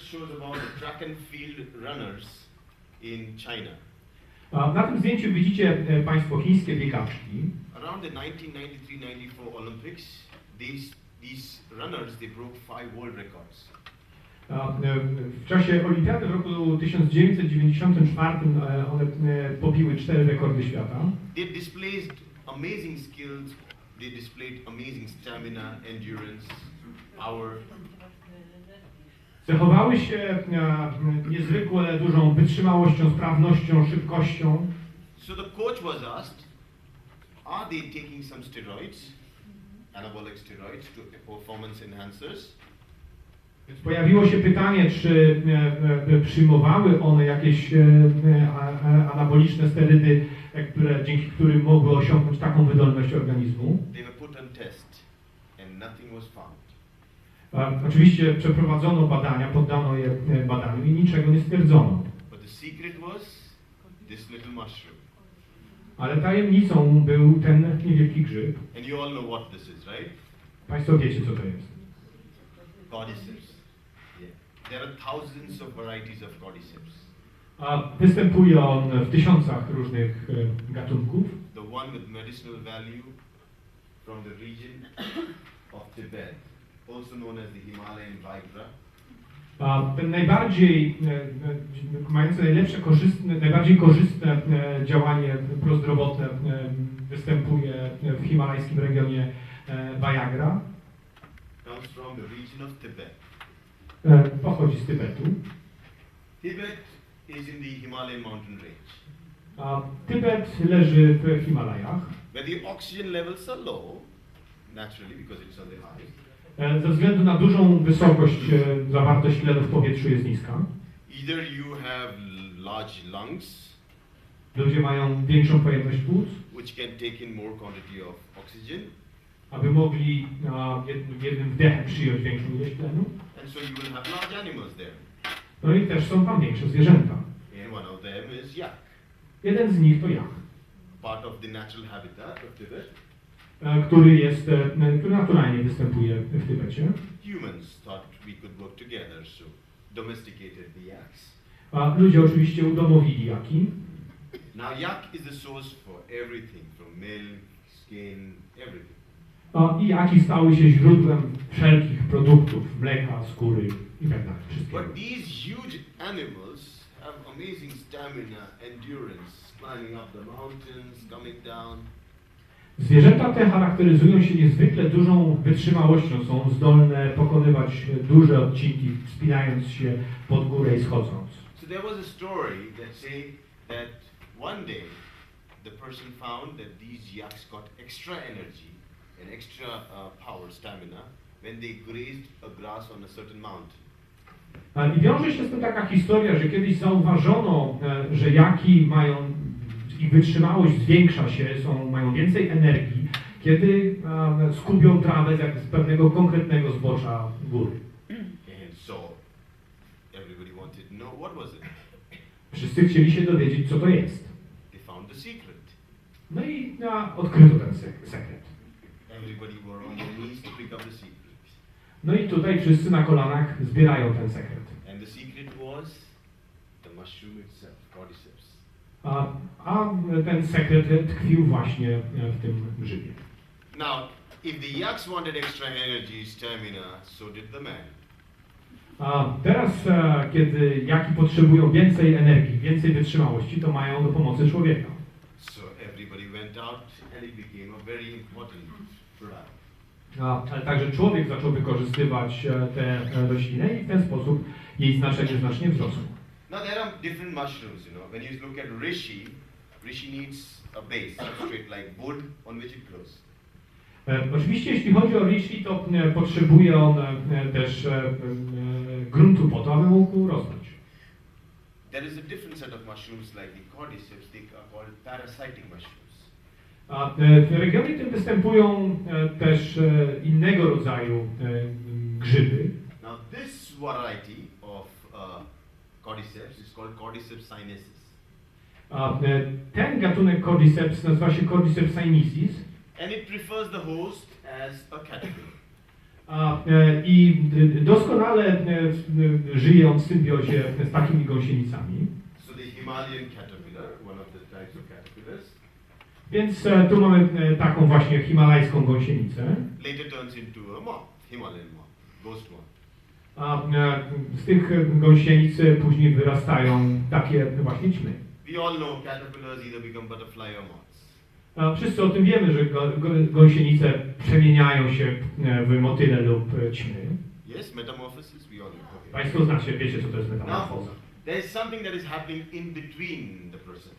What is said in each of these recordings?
shows about the track and field runners in China. A na tym zdjęciu widzicie e, Państwo chińskie biegaczki. Around the 1993-94 Olympics, these these runners they broke five world records. A, e, W czasie olimpiady w roku 1994 e, one e, pobiły cztery rekordy świata. They displayed amazing skills. They displayed amazing stamina, endurance, power. Cechowały się e, niezwykle dużą wytrzymałością, sprawnością, szybkością. So the coach was asked, are they taking some steroids, anabolic steroids, to performance enhancers? Więc Pojawiło się pytanie, czy e, e, przyjmowały one jakieś anaboliczne sterydy, które, dzięki którym mogły osiągnąć taką wydolność organizmu. They were put on test, and nothing was found. Oczywiście przeprowadzono badania, poddano je e, badaniu i niczego nie stwierdzono. Ale tajemnicą był ten niewielki grzyb. Is, right? Państwo wiecie, co to jest. Cordyceps. Yeah. There are thousands of varieties of cordyceps. A występuje on w tysiącach różnych e, gatunków. The one with medicinal value from the region of Tibet, also known as the Himalayan vipera. A ten najbardziej, e, e, mający najlepsze korzystne, najbardziej korzystne e, działanie prozdrowotne występuje w himalajskim regionie Viagra. comes from the region of Tibet. Pochodzi z Tybetu. Tibet is in the Himalayan mountain range, A Tybet leży w Himalajach. where the oxygen levels are low, naturally because it's on the high. E, Ze względu na dużą wysokość e, zawartość tlenu w powietrzu jest niska. Either you have large lungs, Ludzie mają większą pojemność płuc, which can take in more quantity of oxygen, aby mogli a, jed- jednym wdechem przyjąć większą ilość tlenu. and so you will have large animals there. No i też są tam większe zwierzęta. And one of them is yak, Jeden z nich to jak, part of the natural habitat of Tibet. E, który jest, e, który naturalnie występuje w Tybecie. Humans thought we could work together, so domesticated the yaks. A ludzie oczywiście udomowili jaki. Now, yak is the source for everything from milk, skin, everything. A, I jaki stały się źródłem wszelkich produktów, mleka, skóry i tak dalej. Wszystkiego. But these huge animals have amazing stamina, endurance, climbing up the mountains, coming down. Zwierzęta te charakteryzują się niezwykle dużą wytrzymałością, są zdolne pokonywać duże odcinki, wspinając się pod górę i schodząc. So there was a story that say that one day the person found that these yaks got extra energy and extra uh, power, stamina, when they grazed a grass on a certain mountain. I wiąże się z tym taka historia, że kiedyś zauważono, e, że jaki mają, ich wytrzymałość zwiększa się, są, mają więcej energii, kiedy e, skubią trawę z, z pewnego konkretnego zbocza góry. So. Wszyscy chcieli się dowiedzieć, co to jest. No i a, odkryto ten sek- sekret. No i tutaj wszyscy na kolanach zbierają ten sekret. And the secret was the mushroom itself, cordyceps. A, a ten sekret tkwił właśnie e, w tym grzybie. Now, if the yaks wanted extra energy, stamina, so did the man. A teraz, e, kiedy jaki potrzebują więcej energii, więcej wytrzymałości, to mają do pomocy człowieka. So everybody went out and it became a very important product. A, ale także człowiek zaczął wykorzystywać e, te e, rośliny i w ten sposób jej znaczenie znacznie wzrosło. Now there are different mushrooms, you know. When you look at reishi, reishi needs a base, substrate like wood on which it grows. E, Oczywiście jeśli chodzi o reishi, to e, potrzebuje on e, też gruntu po to, aby mógł rosnąć. There is a different set of mushrooms like the cordyceps, they are called parasitic mushrooms. A w regionie tym występują też innego rodzaju grzyby. Now this variety of uh, cordyceps is called Cordyceps sinensis. E, ten gatunek Cordyceps nazywa się Cordyceps sinensis. And it prefers the host as a caterpillar. A, e, I doskonale e, żyje on w symbiozie z takimi gąsienicami. So the Himalayan caterpillar, one of the types of caterpillars, Więc tu mamy taką właśnie himalajską gąsienicę. later turns into a moth, Himalayan moth, ghost moth. A z tych gąsienic później wyrastają takie właśnie ćmy. We all know caterpillars either become butterfly or moths. Wszyscy o tym wiemy, że go, go, gąsienice przemieniają się e, w motyle lub e, ćmy. Yes, metamorphosis, we all know. Okay. Państwo znacie, wiecie co to jest metamorfoza. There's something that is happening in between the process.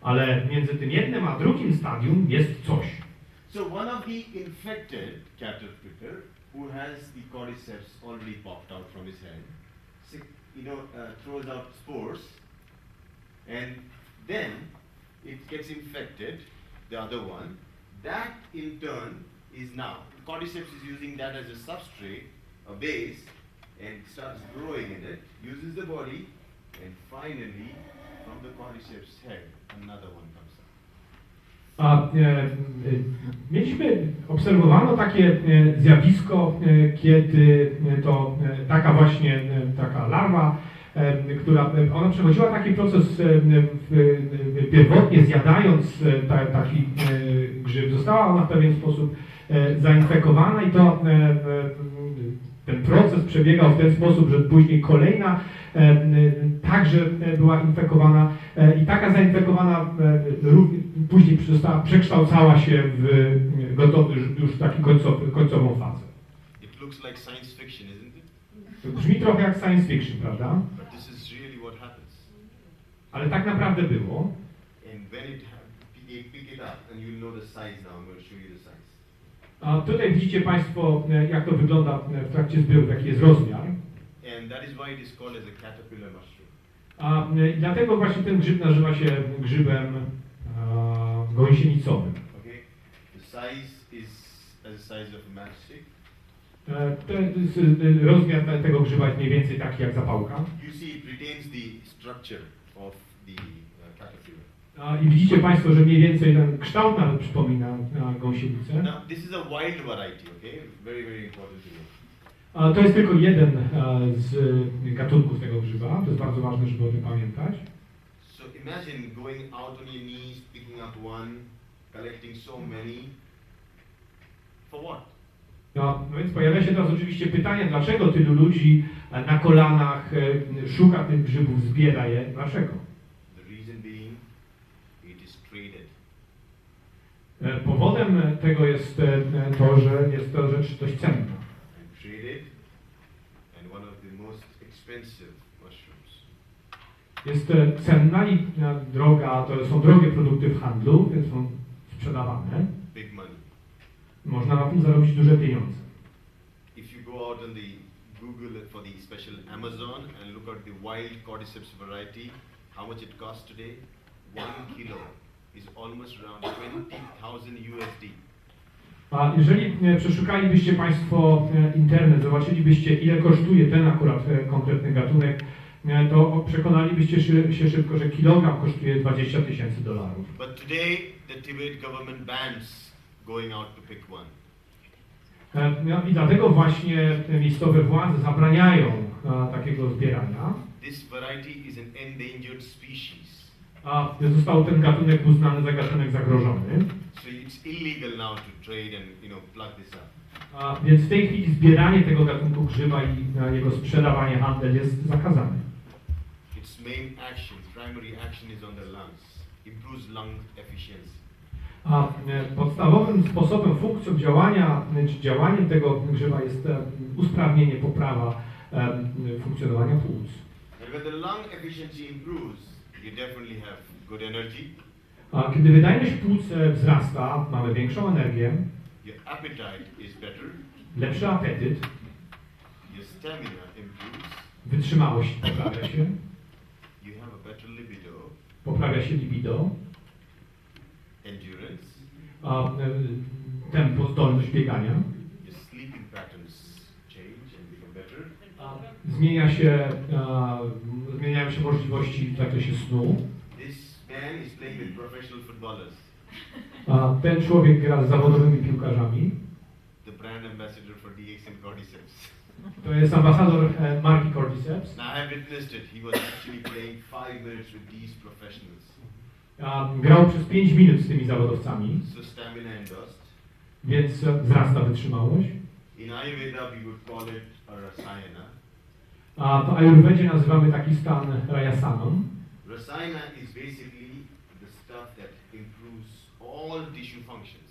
Ale między tym jednym a drugim stadium jest coś. So one of the infected caterpillar who has the cordyceps already popped out from his head, sick- you know, uh, throws out spores, and then it gets infected, the other one. That in turn is now, cordyceps is using that as a substrate, a base, and starts growing in it, uses the body, and finally, from the cordyceps head, another one comes out. A, e, e, mieliśmy, obserwowano takie e, zjawisko, kiedy to taka właśnie taka larwa, e, która, e, ona przechodziła taki proces e, e, pierwotnie zjadając e, ta, taki e, grzyb, została ona w pewien sposób e, zainfekowana i to e, e, ten proces przebiegał w ten sposób, że później kolejna e, e, także e, była infekowana e, i taka zainfekowana e, później została, przekształcała się w e, gotowy, już taki końcowy, końcową fazę. It looks like science fiction, isn't it? Brzmi trochę jak science fiction, prawda? But this is really what happens. Ale tak naprawdę było. A tutaj widzicie Państwo, e, jak to wygląda e, w trakcie zbiorów, jaki jest rozmiar. A e, dlatego właśnie ten grzyb nazywa się grzybem e, gąsienicowym. Okay? The size is as size of a matchstick. Rozmiar te- tego grzyba jest mniej więcej taki jak zapałka. You see, it retains the structure uh, I widzicie Państwo, że mniej więcej ten kształt nawet przypomina gąsienicę. Now, this is a wild variety. Okay? Very, very important to know. A, to jest tylko jeden e, z gatunków tego grzyba. To jest bardzo ważne, żeby o tym pamiętać. So imagine going out on your knees, picking up one, collecting so many. For what? No, no więc pojawia się teraz oczywiście pytanie, dlaczego tylu ludzi e, na kolanach e, szuka tych grzybów, zbiera je. Dlaczego? E, Powodem tego jest to, że jest to rzecz dość cenna. Jest cenna i droga, to są drogie produkty w handlu, więc są sprzedawane. Można na tym zarobić duże pieniądze. If you go out on the Google for the special Amazon and look at the wild cordyceps variety, how much it costs today? One kilo is almost around 20,000 USD. A jeżeli e, przeszukalibyście Państwo e, internet, zobaczylibyście ile kosztuje ten akurat e, konkretny gatunek, to przekonalibyście się, się szybko, że kilogram kosztuje 20 tysięcy dolarów. But today, the Tibet government bans going out to pick one. E, no I dlatego właśnie te miejscowe władze zabraniają e, takiego zbierania. This variety is an endangered species. A został ten gatunek uznany za gatunek zagrożony. So it's illegal now to trade and you know plug this up. A więc w tej chwili zbieranie tego gatunku grzyba i e, jego sprzedawanie, handel jest zakazany. Its main action, primary action is on the lungs, improves lung efficiency. A e, podstawowym sposobem funkcją działania, czy działaniem tego grzyba jest e, usprawnienie, poprawa e, funkcjonowania płuc. A kiedy wydajność płuc wzrasta, mamy większą energię, lepszy apetyt, wytrzymałość poprawia się, poprawia się libido, endurance, a e, tempo, zdolność biegania, your sleeping patterns change and become better, zmienia się, e, zmieniają się możliwości w zakresie snu. this man is playing with professional footballers. A ten człowiek gra z zawodowymi piłkarzami. The brand ambassador for DXN Cordyceps. To jest ambasador e, marki Cordyceps. Now I witnessed it. He was actually playing five minutes with these professionals. Grał przez 5 minut z tymi zawodowcami, So stamina and dust. więc wzrasta wytrzymałość. In Ayurveda, we would call it a rasayana. A w Ayurvedzie nazywamy taki stan rajasaną. Rasayana is basically the stuff that improves all tissue functions.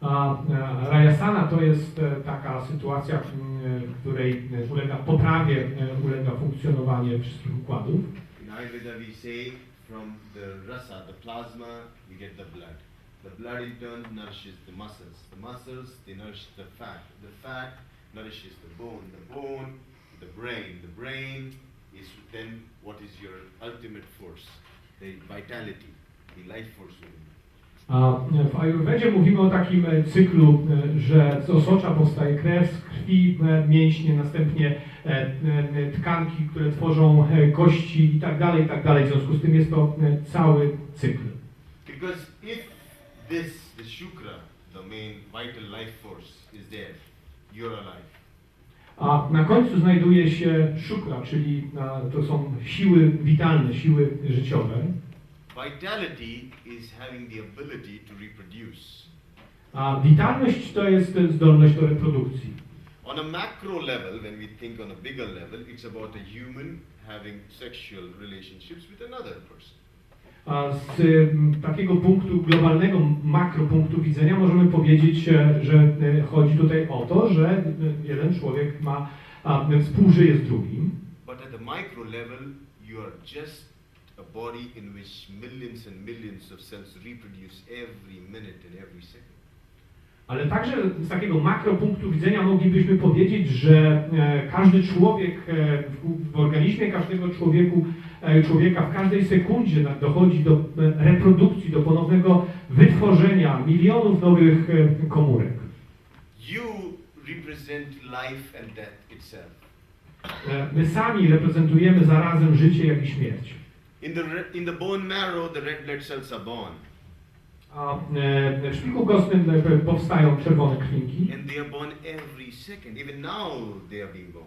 A e, rajasana to jest e, taka sytuacja, w której e, ulega poprawie, ulega funkcjonowanie wszystkich układów. In Ayurveda, we say from the rasa, the plasma, we get the blood. The blood in turn nourishes the muscles. The muscles, they nourish the fat. The fat nourishes the bone. The bone, the brain. The brain is then what is your ultimate force, the vitality, the life force you. A w Ayurvedzie mówimy o takim cyklu, że z osocza powstaje krew, z krwi mięśnie, następnie tkanki, które tworzą e, kości i tak dalej, i tak dalej. W związku z tym jest to e, cały cykl. Because if this, the shukra, the main vital life force, is there, you're alive. A na końcu znajduje się szukra, czyli to są siły witalne, siły życiowe. Vitality is having the ability to reproduce. A witalność to jest e, zdolność do reprodukcji. On a macro level, when we think on a bigger level, it's about a human having sexual relationships with another person. A z m, takiego punktu globalnego, makropunktu widzenia możemy powiedzieć, e, że e, chodzi tutaj o to, że e, jeden człowiek ma a, współżyje z drugim. But at the micro level, you are just a body in which millions and millions of cells reproduce every minute and every second. Ale także z takiego makropunktu widzenia moglibyśmy powiedzieć, że e, każdy człowiek, e, w, organizmie każdego człowieku, e, człowieka w każdej sekundzie dochodzi do reprodukcji, do ponownego wytworzenia milionów nowych komórek. You represent life and death itself. My sami reprezentujemy zarazem życie, jak i śmierć. In the, in the bone marrow, the red blood cells are born, A e, w szpiku kostnym e, powstają czerwone krwinki and they are born every second. Even now, they are being born.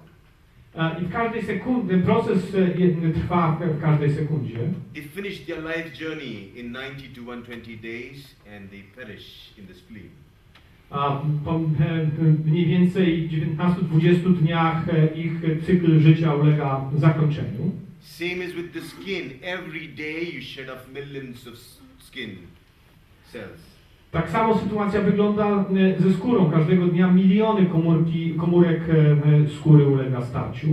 i w każdej sekundzie, proces e, jedny trwa w każdej sekundzie. They finish their life journey in 90 to 120 days, and they perish in the spleen. A po mniej więcej 19-20 dniach ich cykl życia ulega zakończeniu. Same is with the skin. Every day you shed off millions of skin. Tak samo sytuacja wygląda e, ze skórą. Każdego dnia miliony komórki, komórek e, e, skóry ulega starciu.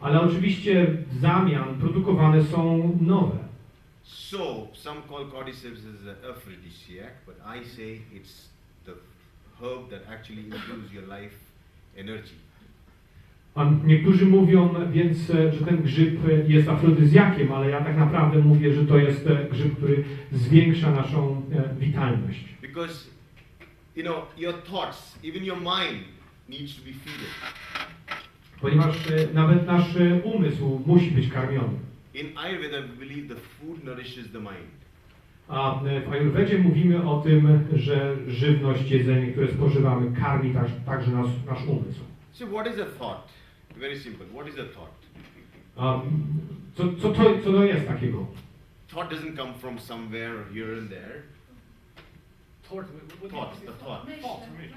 Ale oczywiście w zamian produkowane są nowe. So, some call cordyceps as an aphrodisiac, but I say it's the herb that actually improves your life energy. A niektórzy mówią więc, e, że ten grzyb jest afrodyzjakiem, ale ja tak naprawdę mówię, że to jest e, grzyb, który zwiększa naszą e, witalność. Because, you know, your thoughts, even your mind, needs to be. Ponieważ nawet nasz umysł musi być karmiony. In Ayurveda, we believe the food nourishes the mind. A w Ajurwedzie mówimy o tym, że żywność, jedzenie, które spożywamy, karmi także nasz, nasz umysł. So, what is a thought? Very simple. What is a thought? A m, co, co, to, co to jest takiego? Thought doesn't come from somewhere here and there. Thought, what- Thought, the thought. Thought, myśl.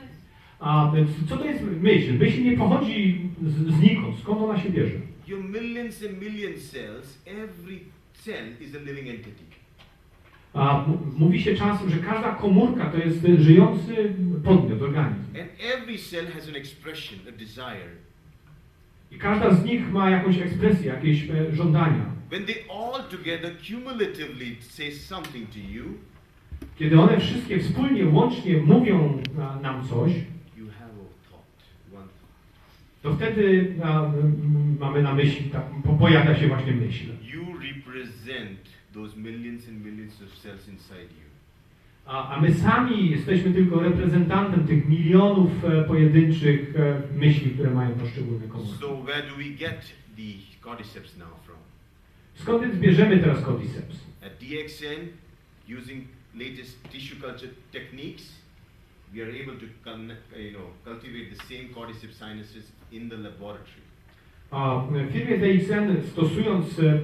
A więc co to jest myśl? Myśl nie pochodzi z, znikąd. Skąd ona się bierze? Your millions and millions cells, every cell is a living entity. A mówi się czasem, że każda komórka to jest żyjący podmiot, organizm. And every cell has an expression, a desire. I każda z nich ma jakąś ekspresję, jakieś e, żądania. When they all together cumulatively say something to you, Kiedy one wszystkie wspólnie, łącznie mówią a, nam coś, to wtedy m, mamy na myśli, tak, po- pojawia się właśnie myśl. You represent those millions and millions of cells inside you. A, a my sami jesteśmy tylko reprezentantem tych milionów e, pojedynczych e, myśli, które mają poszczególne komórki. So where do we get the cordyceps now from? Skąd więc bierzemy teraz cordyceps? At DXN, using latest tissue culture techniques, we are able to you know, cultivate the same cordyceps sinuses in the laboratory. A w firmie DXN stosując e, e,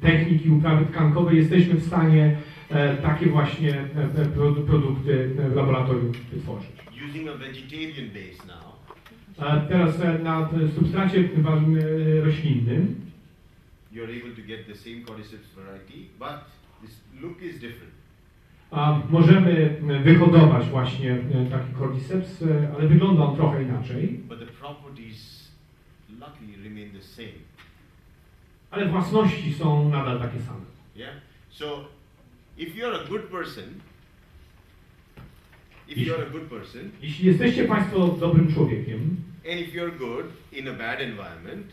techniki uprawy tkankowej jesteśmy w stanie e, takie właśnie e, e, produ- produkty e, w laboratorium wytworzyć. Using a vegetarian base now, A teraz e, na substracie e, roślinnym you're able to get the same cordyceps variety, but this look is different. a możemy e, wyhodować właśnie e, taki cordyceps, e, ale wygląda on trochę inaczej, But the properties luckily remain the same. ale własności są nadal takie same. Yeah? So if you're a good person, if a good person, Jeśli jesteście Państwo dobrym człowiekiem, and if good in a bad environment,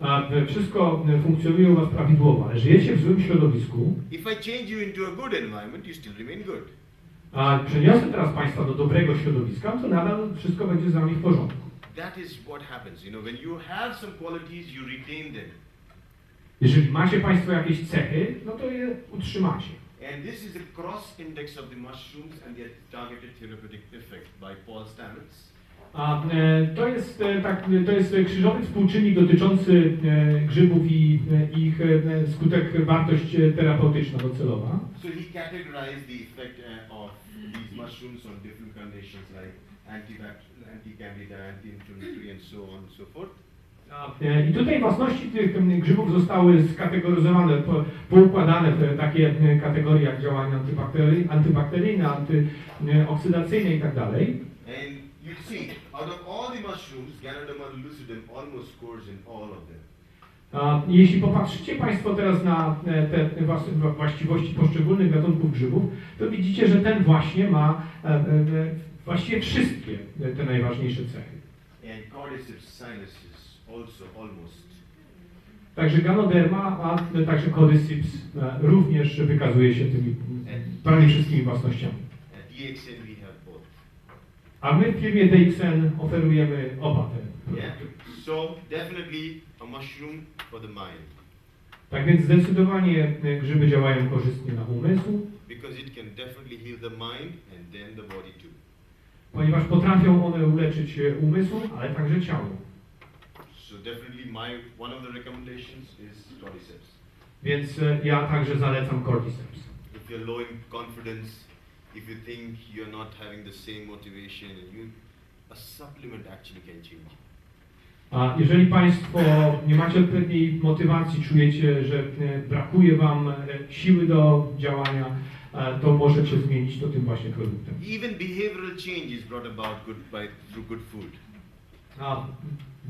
a e, wszystko e, funkcjonuje u Was prawidłowo, ale żyjecie w złym środowisku, if I change you into a good environment, you still remain good. a przeniosę teraz Państwa do dobrego środowiska, to nadal wszystko będzie z Wami w porządku. That is what happens. You know, when you have some qualities, you retain them. Jeżeli macie Państwo jakieś cechy, no to je utrzymacie. And this is the cross index of the mushrooms and their targeted therapeutic effect by Paul Stamets. A e, to jest, e, tak, to jest krzyżowy współczynnik dotyczący e, grzybów i e, ich e, skutek, wartość e, terapeutyczna docelowa. So he categorized the effect of these mushrooms on different conditions like anti-candida, anti-inflammatory, and so on and so forth. E, I tutaj własności tych em, grzybów zostały skategoryzowane, po, poukładane w takie e, kategorie jak działanie antybaktery, antybakteryjne, antyoksydacyjne i dalej. And you see, out of all the mushrooms, Ganoderma lucidum almost scores in all of them. A Jeśli popatrzycie Państwo teraz na e, te właściwości poszczególnych gatunków grzybów, to widzicie, że ten właśnie ma e, właściwie wszystkie te najważniejsze cechy. Także Ganoderma, a e, także Cordyceps e, również wykazuje się tymi prawie wszystkimi własnościami. A my w firmie DXN oferujemy oba te Yeah. produkty. So definitely a mushroom for the mind Tak więc zdecydowanie e, grzyby działają korzystnie na umysł, because it can definitely heal the mind and then the body too. Ponieważ potrafią one uleczyć e, umysł, ale także ciało. So definitely my one of the recommendations is cordyceps. Więc e, ja także zalecam Cordyceps. If you're low in confidence, if you think you're not having the same motivation, you, a supplement actually can change. A jeżeli Państwo nie macie odpowiedniej motywacji, czujecie, że e, brakuje Wam siły do działania, to możecie zmienić to tym właśnie produktem. Even behavioral change is brought about good by through good food. A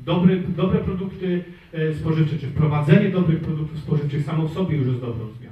dobry, dobre produkty e, spożywcze, czy wprowadzenie dobrych produktów spożywczych samo w sobie już jest dobrą zmianą.